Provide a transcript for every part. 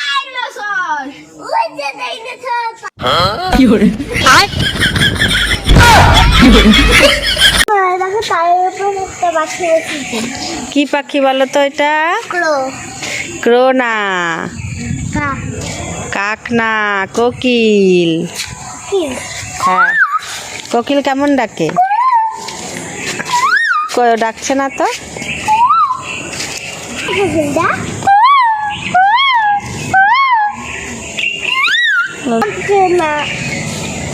Dinosaur কি পাখি বলো তো এটা? ক্রো। ক্রো না। কাক কাক না কোকিল। হ্যাঁ। কোকিল কেমন ডাকে? ডাকছে না তো কোকিলটা ডাকছে না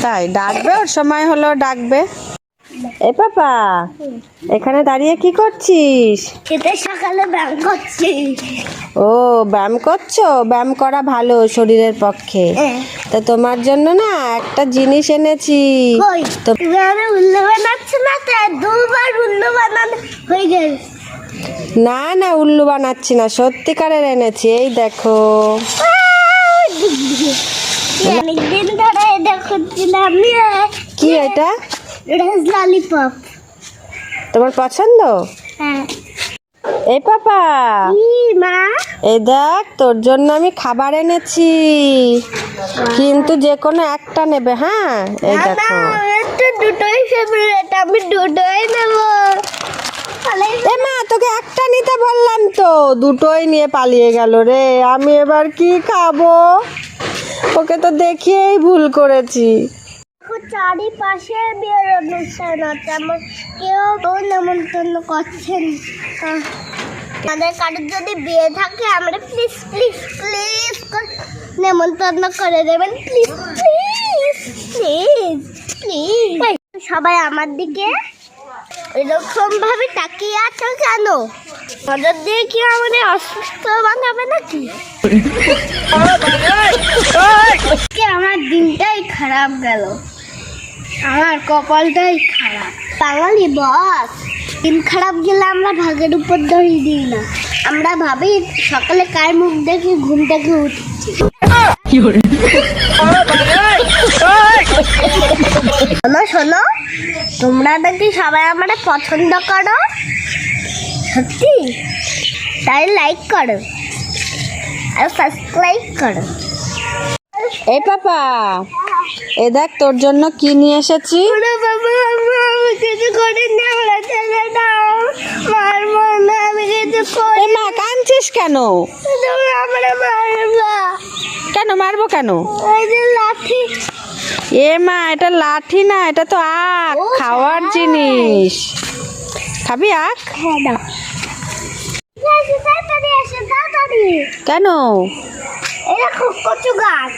তাই ডাকবে? ওর সময় হলো ডাকবে। এ পাপা এখানে দাঁড়িয়ে কি করছিস? সকালে ব্যায়াম করছি। ও ব্যায়াম করছ? ব্যায়াম করা ভালো শরীরের পক্ষে। হ্যাঁ। তো তোমার জন্য না একটা জিনিস এনেছি। তো উল্লু বানাচ্ছে না দুবার উল্লু বানানো হয়ে গেল। না না উল্লু বানাচ্ছি না সত্যিকারের এনেছি এই দেখো। অনেকদিন ধরে এটা খুঁজছিলাম কি এটা? ললিপপ। তোমার পছন্দ? হ্যাঁ। এই পাপা। মা। এই দেখ তোর জন্য আমি খাবার এনেছি। কিন্তু যে কোনো একটা নেবে হ্যাঁ? এই দেখো। দুটোই ফেভারিট আমি দুটোই নেব। এ মা তোকে একটা নিতে বললাম তো দুটোই নিয়ে পালিয়ে গেল রে। আমি এবার কি খাব? ওকে তো দেখিয়েই ভুল করেছি। চারিপাশে বিয়ের অনুষ্ঠান আছে আমার কেউ নেমন্তন্ন করছেন আমাদের কারোর যদি বিয়ে থাকে, আমরা প্লিজ প্লিজ প্লিজ নেমন্তন্ন করে দেবেন। প্লিজ প্লিজ প্লিজ প্লিজ সবাই আমার দিকে এরকম ভাবে তাকিয়ে আছো কেন? নজর দিয়ে কি আমাদের অসুস্থ বানাবে নাকি? আমার দিনটাই খারাপ গেল। আমার কপালটাই খারাপ। বাঙালি বস দিন খারাপ গেলে আমরা ভাগের উপর ধরিয়ে দিই না। আমরা ভাবি সকালে কার মুখ দেখে ঘুম থেকে উঠছি। শোনো শোনো তোমরা নাকি সবাই আমার পছন্দ করো? সত্যি? তাই লাইক করো। আর সাবস্ক্রাইব করো। এ পাপা এ দেখ তোর জন্য কি নিয়ে এসেছি। বাবা কিছু করে আমরা কাঁদছিস কেন? কেন মারবো কেন? লাঠি। এ মা এটা লাঠি না এটা তো আখ খাওয়ার জিনিস। খাবি আখ? কেন? কচু গাছ।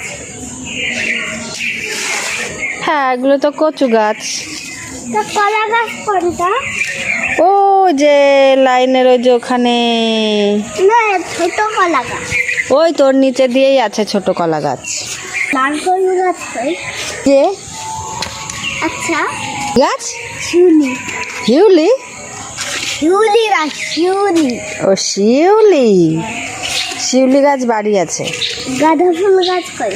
হ্যাঁ এগুলো তো কচু গাছ। কলা গাছ কোনটা? ও যে লাইনের ওই যে ওখানে। না ছোট কলা গাছ। ওই তোর নিচে দিয়েই আছে ছোট কলা গাছ। লাল গাছ যে আচ্ছা। গাছ? শিউলি। শিউলি? শিউলি গাছ শিউলি। ও শিউলি। শিউলি গাছ বাড়ি আছে। গাঁদা ফুল গাছ কই?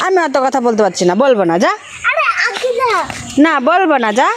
আমি অত কথা বলতে পারছি না বলব না যা। আরে আগে না না বলব না যা।